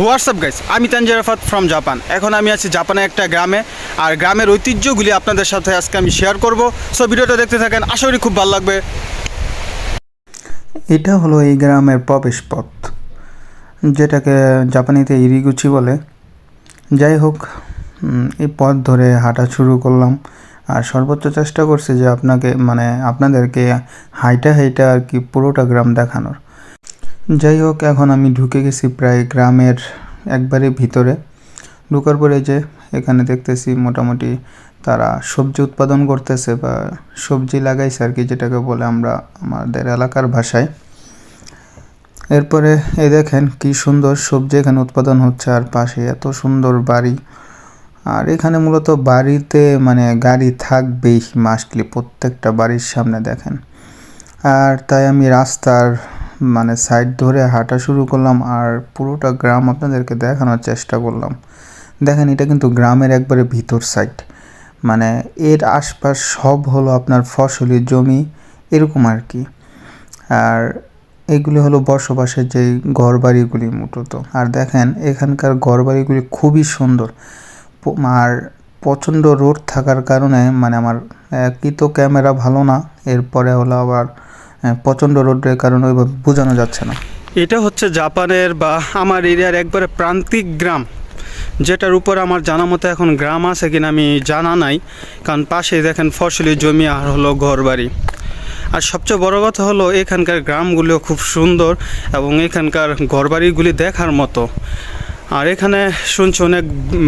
WhatsApp guys আমি Tanjir Rafat from Japan এখন আমি আছি জাপানের একটা গ্রামে, আর গ্রামের ঐতিহ্যগুলি আপনাদের সাথে আজকে আমি শেয়ার করব। সো ভিডিওটা দেখতে থাকেন, আশা করি খুব ভালো লাগবে। এটা হলো এই গ্রামের প্রবেশ পথ, যেটাকে জাপানিতে ইরিগুচি বলে। যাই হোক এই পথ ধরে হাঁটা শুরু করলাম, আর সর্বোচ্চ চেষ্টা করছি যে আপনাকে মানে আপনাদেরকে হাইটা হাইটা আর কি পুরোটা গ্রাম দেখানোর। যাই হোক এখন আমি ঢুকে গেছি প্রায় গ্রামের একবারে ভিতরে। ঢুকার পরে যে এখানে দেখতেছি মোটামুটি তারা সবজি উৎপাদন করতেছে বা সবজি লাগাইছে আর কি, যেটাকে বলে আমরা আমাদের এলাকার ভাষায়। এরপরে এ দেখেন কি সুন্দর সবজি এখানে উৎপাদন হচ্ছে, আর পাশে এত সুন্দর বাড়ি। আর এখানে মূলত বাড়িতে মানে গাড়ি থাকবেই মাস্টলি প্রত্যেকটা বাড়ির সামনে দেখেন। আর তাই আমি রাস্তার মানে সাইড ধরে হাঁটা শুরু করলাম আর পুরোটা গ্রাম আপনাদেরকে দেখানোর চেষ্টা করলাম। দেখেন, এটা কিন্তু গ্রামের একবারে ভিতর সাইড মানে এর আশপাশ সব হলো আপনার ফসলি জমি, এরকম আর কি। আর এগুলি হলো বসবাসের যে ঘর বাড়িগুলি মূলত। আর দেখেন, এখানকার ঘর বাড়িগুলি খুবই সুন্দর। আর প্রচণ্ড রোড থাকার কারণে মানে আমার একই তো ক্যামেরা ভালো না। এরপরে হলো আবার প্রচণ্ড রোডের কারণে ওইভাবে বোঝানো যাচ্ছে না। এটা হচ্ছে জাপানের বা আমার এরিয়ার একবারে প্রান্তিক গ্রাম, যেটার উপর আমার জানা মতো এখন গ্রাম আছে কিনা আমি জানা নাই, কারণ পাশে দেখেন ফসলি জমি আর হলো ঘরবাড়ি। আর সবচেয়ে বড় কথা হলো এখানকার গ্রামগুলো খুব সুন্দর এবং এখানকার ঘরবাড়িগুলি দেখার মতো। আর এখানে শুনছি অনেক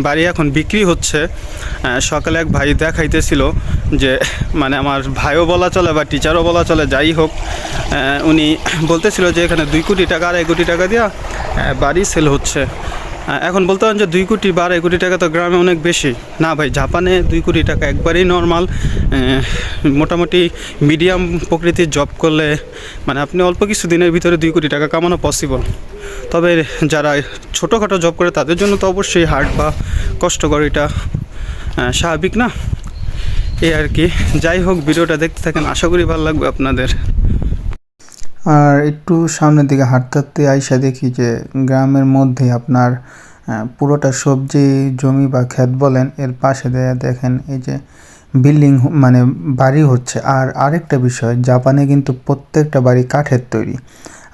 বাড়ি এখন বিক্রি হচ্ছে। সকালে এক ভাই দেখাইতেছিল যে মানে আমার ভাইও বলা চলে বা টিচারও বলা চলে, যাই হোক উনি বলতেছিল যে এখানে দুই কোটি টাকা, আড়াই কোটি টাকা দিয়া বাড়ি সেল হচ্ছে। এখন বলতে পারেন যে দুই কোটি বা আড়াই কোটি টাকা তো গ্রামে অনেক বেশি। না ভাই, জাপানে দুই কোটি টাকা একবারেই নর্মাল মোটামুটি মিডিয়াম প্রকৃতির জব করলে মানে আপনি অল্প কিছু দিনের ভিতরে দুই কোটি টাকা কামানো পসিবল তবে যারা ছোটোখাটো জব করে তাদের জন্য তো অবশ্যই হার্ড বা কষ্টকর এটা স্বাভাবিক না? এই আর কি। যাই হোক, ভিডিওটা দেখতে থাকেন। আশা করি ভালো লাগবে আপনাদের। আর একটু সামনের দিকে হাঁটতে হাঁটতে আইসা দেখি যে গ্রামের মধ্যে আপনার পুরোটা সবজি, জমি বা ক্ষেত বলেন, এর পাশে দেয়া দেখেন এই যে বিল্ডিং মানে বাড়ি হচ্ছে। আর আরেকটা বিষয়, জাপানে কিন্তু প্রত্যেকটা বাড়ি কাঠের তৈরি।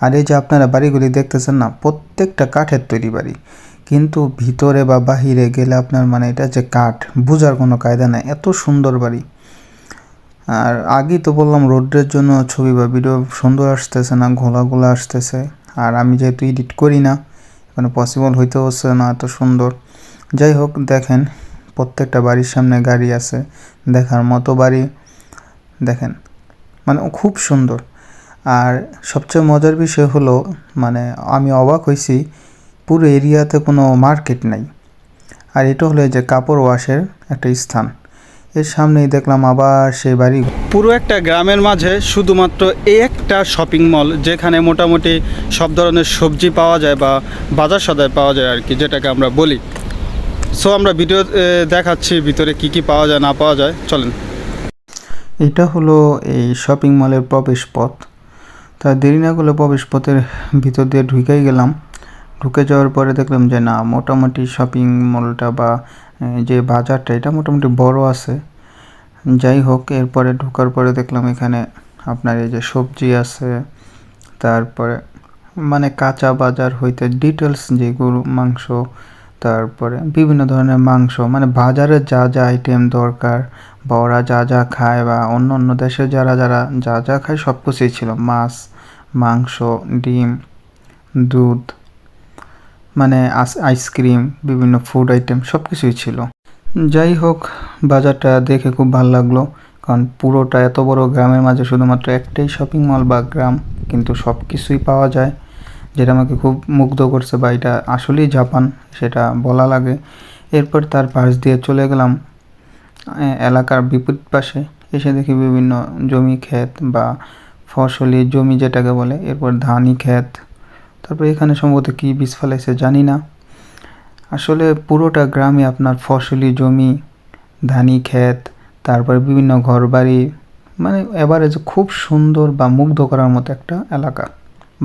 আর এই যে আপনারা বাড়িগুলি দেখতেছেন না, প্রত্যেকটা কাঠের তৈরি বাড়ি। কিন্তু ভিতরে বা বাহিরে গেলে আপনার মানে এটা যে কাঠ, বোঝার কোনো কায়দা নাই। এত সুন্দর বাড়ি। আর আগেই তো বললাম রোডের জন্য ছবি বা ভিডিও সুন্দর আসতেছে না ঘোলাগুলো আসতেছে। আর আমি যেহেতু এডিট করি না এখানে পসিবল হইতে হচ্ছে না এত সুন্দর। যাই হোক, দেখেন, প্রত্যেকটা বাড়ির সামনে গাড়ি আছে, দেখার মতো বাড়ি। দেখেন মানে খুব সুন্দর। আর সবচেয়ে মজার বিষয় হলো মানে আমি অবাক হয়েছি পুরো এরিয়াতে কোনো মার্কেট নাই। আর এটা হলো যে কাপড় ওয়াশের একটা স্থান। এর সামনেই দেখলাম আবার সেই বাড়ি। পুরো একটা গ্রামের মাঝে শুধুমাত্র এই একটা শপিং মল যেখানে মোটামুটি সব ধরনের সবজি পাওয়া যায় বা বাজার সদায় পাওয়া যায় আর কি যেটাকে আমরা বলি। সো আমরা ভিডিও দেখাচ্ছি ভিতরে কি কি পাওয়া যায় না পাওয়া যায়। চলেন। এটা হলো এই শপিং মলের প্রবেশ পথ। তা দেরি না করলে প্রবেশ পথের ভিতর দিয়ে ঢুকেই গেলাম। ঢুকে যাওয়ার পরে দেখলাম যে না, মোটামুটি শপিং মলটা বা যে বাজারটা, এটা মোটামুটি বড় আছে। যাই হোক, এরপরে ঢোকার পরে দেখলাম এখানে আপনার এই যে সবজি আছে, তারপরে মানে কাঁচা বাজার হইতে ডিটেলস যে গরু মাংস তারপরে বিভিন্ন ধরনের মাংস মানে বাজারে যা যা আইটেম দরকার বা ওরা যা যা খায় বা অন্য অন্য দেশে যারা যারা যা যা খায় সব কিছুই ছিল। মাছ, মাংস, ডিম, দুধ মানে আইসক্রিম বিভিন্ন ফুড আইটেম সব কিছুই ছিল। যাই হোক, বাজারটা দেখে খুব ভালো লাগল। কারণ পুরোটা এত বড় গ্রামের মাঝে শুধুমাত্র একটাই শপিং মল বা গ্রাম, কিন্তু সব কিছুই পাওয়া যায়। যেটা আমাকে খুব মুগ্ধ করছে বা এটা আসলেই জাপান, সেটা বলা লাগে। এরপর তার পাশ দিয়ে চলে গেলাম এলাকার বিপরীত পাশে। এসে দেখি বিভিন্ন জমি ক্ষেত বা ফসলি জমি যেটাকে বলে, এরপর ধানই ক্ষেত। তারপর এখানে সম্ভবত কী বীজ ফেলাইছে জানি না। আসলে পুরোটা গ্রামে আপনার ফসলি জমি ধানি ক্ষেত, তারপরে বিভিন্ন ঘরবাড়ি মানে এভারেজ খুব সুন্দর বা মুগ্ধ করার মতো একটা এলাকা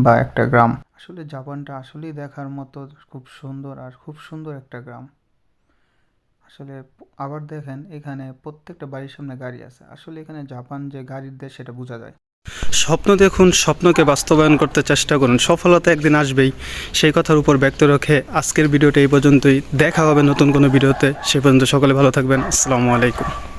বা একটা গ্রাম। আসলে জাপানটা আসলেই দেখার মতো খুব সুন্দর আর খুব সুন্দর একটা গ্রাম। আসলে আবার দেখেন, এখানে প্রত্যেকটা বাড়ির সামনে গাড়ি আছে। আসলে এখানে জাপান যে গাড়ির দেশ, সেটা বোঝা যায়। স্বপ্ন দেখুন, স্বপ্নকে বাস্তবায়ন করতে চেষ্টা করুন। সফলতা একদিন আসবেই। সেই কথার উপর ব্যক্ত রেখে আজকের ভিডিওটা এই পর্যন্তই। দেখা হবে নতুন কোনো ভিডিওতে। সে পর্যন্ত সকলে ভালো থাকবেন। আসসালামু আলাইকুম।